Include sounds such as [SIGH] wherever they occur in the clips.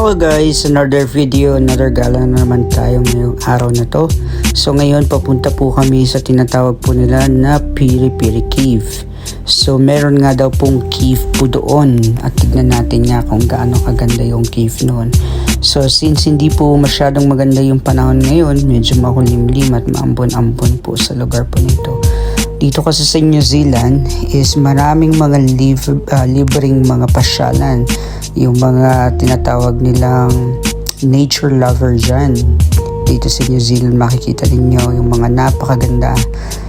Hello guys, another video, another gala na naman tayo ngayong araw na to. So ngayon papunta po kami sa tinatawag po nila na Piri Piri Cave. So meron nga daw pong cave po doon at tignan natin nga kung gaano kaganda yung cave noon. So since hindi po masyadong maganda yung panahon ngayon, medyo makulimlim at maambon-ambon po sa lugar po nito. Dito kasi sa New Zealand is maraming mga live, uh, libreng mga pasyalan. Yung mga tinatawag nilang nature lover dyan. Dito sa New Zealand makikita ninyo yung mga napakaganda.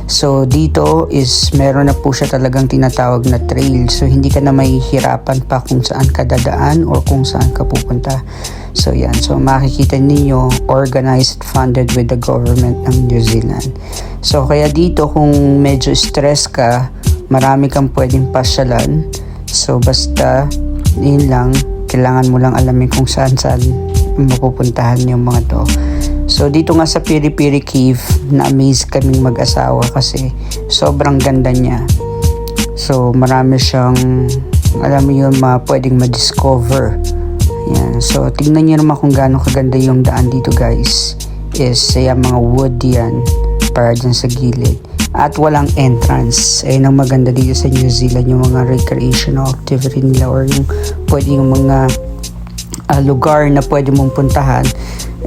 So dito is meron na po siya talagang tinatawag na trail. So hindi ka na mahihirapan pa kung saan ka dadaan or kung saan ka pupunta. So yan, so makikita ninyo organized funded with the government ng New Zealand. So kaya dito kung medyo stress ka, marami kang pwedeng pasyalan. So basta yun lang, kailangan mo lang alamin kung saan saan mapupuntahan yung mga to. So dito nga sa Piri Piri Cave, na-amaze kaming mag-asawa kasi sobrang ganda niya. So marami siyang, alam mo yun, mga pwedeng ma-discover. Yan. So tingnan niyo naman kung gaano kaganda yung daan dito guys. Is yan mga wood yan para dyan sa gilid. At walang entrance. Ayun ang maganda dito sa New Zealand yung mga recreational activity nila or yung pwede yung mga uh, lugar na pwede mong puntahan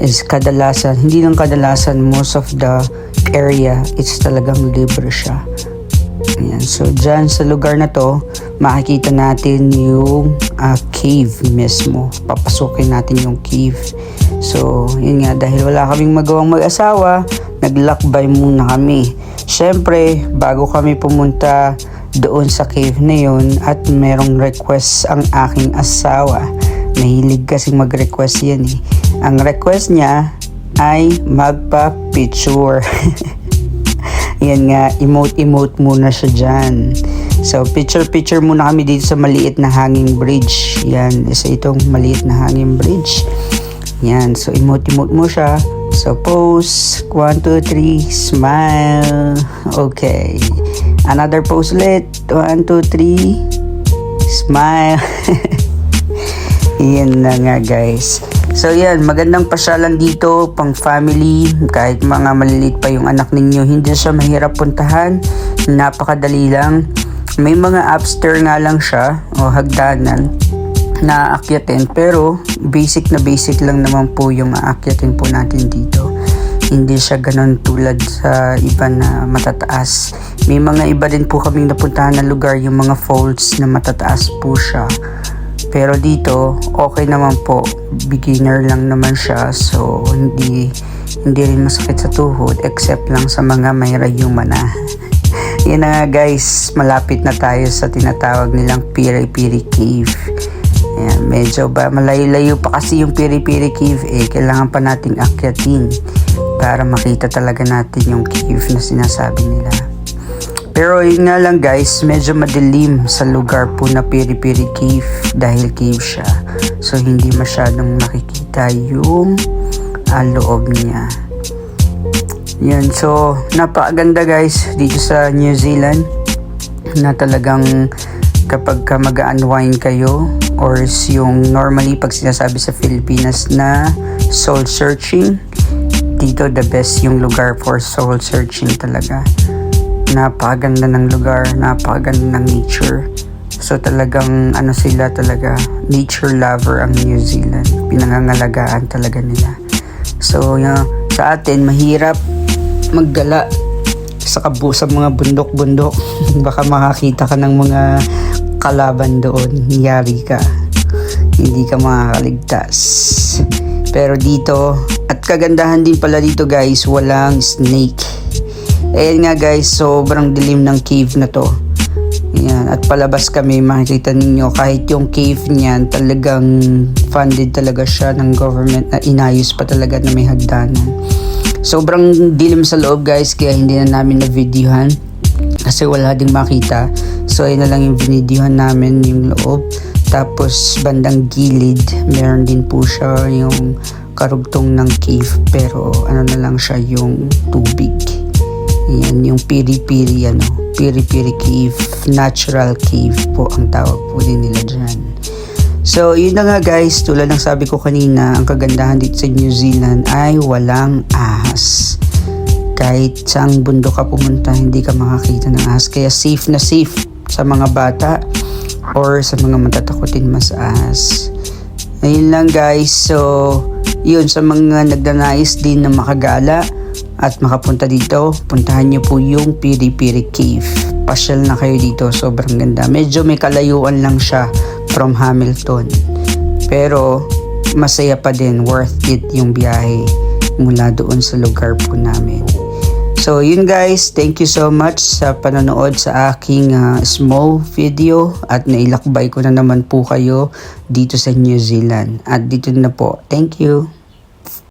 is kadalasan, hindi lang kadalasan, most of the area, it's talagang libre siya. Ayan. So, dyan sa lugar na to, makikita natin yung uh, cave mismo. Papasukin natin yung cave. So, yun nga, dahil wala kaming magawang mag-asawa, naglakbay muna kami. Siyempre, bago kami pumunta doon sa cave na yun at merong request ang aking asawa. Nahilig kasing mag-request yan eh. Ang request niya ay magpa-picture. [LAUGHS] Yan nga, emote-emote muna siya dyan. So, picture-picture muna kami dito sa maliit na hanging bridge. Yan, isa itong maliit na hanging bridge. Yan, so emote-emote mo siya. So, pose. 1, 2, 3. Smile. Okay. Another pose ulit. 1, 2, 3. Smile. [LAUGHS] Yan na nga guys. So yan, magandang pasyalan dito, pang family, kahit mga maliliit pa yung anak ninyo, hindi siya mahirap puntahan, napakadali lang. May mga upstair nga lang siya, o hagdanan, na aakyatin, pero basic na basic lang naman po yung aakyatin po natin dito. Hindi siya ganun tulad sa iba na matataas. May mga iba din po kaming napuntahan na lugar, yung mga falls na matataas po siya. Pero dito, okay naman po. Beginner lang naman siya. So, hindi, hindi rin masakit sa tuhod except lang sa mga may rayuma na. [LAUGHS] Yan na nga guys, malapit na tayo sa tinatawag nilang Piri Piri Cave. Ayan, medyo ba malayo-layo pa kasi yung Piri Piri Cave eh. Kailangan pa nating akyatin para makita talaga natin yung cave na sinasabi nila. Pero yun nga lang guys, medyo madilim sa lugar po na Piri Piri Cave dahil cave siya. So hindi masyadong nakikita yung uh, loob niya. Yan, so napakaganda guys dito sa New Zealand na talagang kapag ka mag-unwind kayo or yung normally pag sinasabi sa Pilipinas na soul searching, dito the best yung lugar for soul searching talaga napakaganda ng lugar, napakaganda ng nature. So talagang ano sila talaga, nature lover ang New Zealand. Pinangangalagaan talaga nila. So yung, sa atin, mahirap maggala sa kabu sa mga bundok-bundok. [LAUGHS] Baka makakita ka ng mga kalaban doon. Yari ka. Hindi ka makakaligtas. Pero dito, at kagandahan din pala dito guys, walang snake Ayan nga guys, sobrang dilim ng cave na to. Ayan, at palabas kami, makikita ninyo, kahit yung cave niyan, talagang funded talaga siya ng government na inayos pa talaga na may hagdanan. Sobrang dilim sa loob guys, kaya hindi na namin na-videohan kasi wala ding makita. So ayun na lang yung binidyohan namin yung loob. Tapos bandang gilid, meron din po siya yung karugtong ng cave pero ano na lang siya yung tubig. Yan yung piri-piri ano, piri-piri cave, natural cave po ang tawag po din nila dyan. So, yun na nga guys, tulad ng sabi ko kanina, ang kagandahan dito sa New Zealand ay walang ahas. Kahit saang bundok ka pumunta, hindi ka makakita ng ahas. Kaya safe na safe sa mga bata or sa mga matatakotin mas ahas. Ayun lang guys, so yun sa mga nagdanais din na makagala at makapunta dito, puntahan nyo po yung Piri Piri Cave. Pasyal na kayo dito, sobrang ganda. Medyo may kalayuan lang siya from Hamilton. Pero masaya pa din, worth it yung biyahe mula doon sa lugar po namin. So yun guys, thank you so much sa panonood sa aking ah, small video at nailakbay ko na naman po kayo dito sa New Zealand. At dito na po. Thank you.